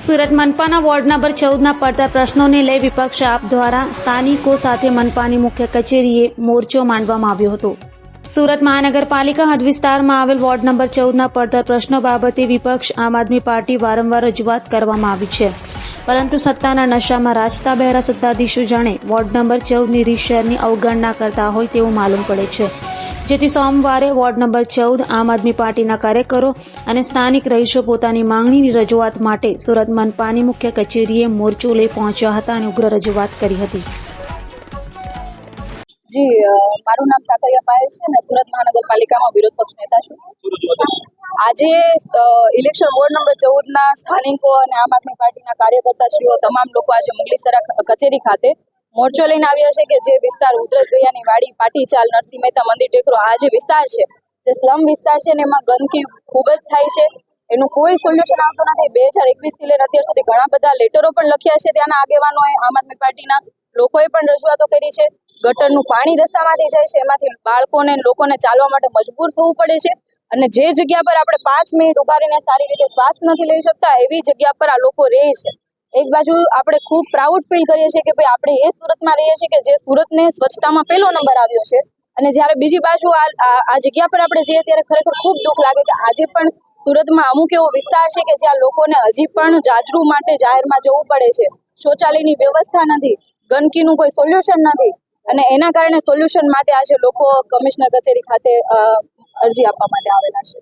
સુરત મનપાના ward number ચૌદના પડતા પ્રશ્નોને લઈ વિપક્ષ આપ દ્વારા સ્થાનિકો સાથે મનપાની મુખ્ય કચેરીએ મોરચો માંડવામાં આવ્યો હતો. સુરત મહાનગરપાલિકા હદ વિસ્તારમાં આવેલ વોર્ડ નંબર ચૌદના પડતર પ્રશ્નો બાબતે વિપક્ષ આમ આદમી પાર્ટી વારંવાર રજૂઆત કરવામાં આવી છે. પરંતુ સત્તાના નશામાં રાજતા બહેરા સત્તાધીશો જાણે વોર્ડ નંબર ચૌદની રીત અવગણના કરતા હોય તેવું માલુમ પડે છે. જેથી સોમવારે વોર્ડ નંબર ચૌદ આમ આદમી પાર્ટીના કાર્યકરો અને સ્થાનિક રહીશો પોતાની માંગણીની રજૂઆત માટે સુરત મનપાની મુખ્ય કચેરીએ મોરચો લઈ પહોંચ્યા હતા અને ઉગ્ર રજૂઆત કરી હતી. જી મારું નામ સાકરિયા પાયલ છે અને સુરત મહાનગરપાલિકામાં વિરોધ પક્ષ નેતા છું. આજે ઇલેક્શન વોર્ડ નંબર ચૌદના સ્થાનિકો અને આમ આદમી પાર્ટીના કાર્યકર્તાશ્રીઓ, તમામ લોકો આજે મુગલીસરા કચેરી ખાતે મોરચો લઈને આવ્યા છે કે જે વિસ્તાર ઉધરસ ભૈયાની વાડી પાટીચાલ નરસિંહ મહેતા મંદિર ટેકરો આ જે વિસ્તાર છે, જે સ્લમ વિસ્તાર છે ને એમાં ગંદકી ખૂબ જ થાય છે. એનું કોઈ સોલ્યુશન આવતું નથી. બે હજાર એકવીસથી લઈને અત્યાર સુધી ઘણા બધા લેટરો પણ લખ્યા છે ત્યાંના આગેવાનોએ, આમ આદમી પાર્ટીના લોકોએ પણ રજૂઆતો કરી છે. ગટરનું પાણી રસ્તામાંથી જાય છે. એમાંથી બાળકોને લોકોને ચાલવા માટે મજબૂર થવું પડે છે. અને જે જગ્યા પર આપણે પાંચ મિનિટ ઊભા રહીને સારી રીતે શ્વાસ નથી લઈ શકતા, એવી જગ્યા પર આ લોકો રહે છે. એક બાજુ આપણે ખૂબ પ્રાઉડ ફીલ કરીએ છીએ કે ભાઈ આપણે એ સુરતમાં રહીએ છીએ કે જે સુરતને સ્વચ્છતામાં પહેલો નંબર આવ્યો છે. અને જ્યારે બીજી બાજુ આ જગ્યા પર આપણે જઈએ ત્યારે ખરેખર ખૂબ દુઃખ લાગે કે આજે પણ સુરતમાં અમુક એવો વિસ્તાર છે કે જ્યાં લોકોને હજી પણ જાજરૂ માટે જાહેરમાં જવું પડે છે. શૌચાલયની વ્યવસ્થા નથી, ગંદકીનું કોઈ સોલ્યુશન નથી અને એના કારણે સોલ્યુશન માટે આજે લોકો કમિશનર કચેરી ખાતે અરજી આપવા માટે આવેલા છે.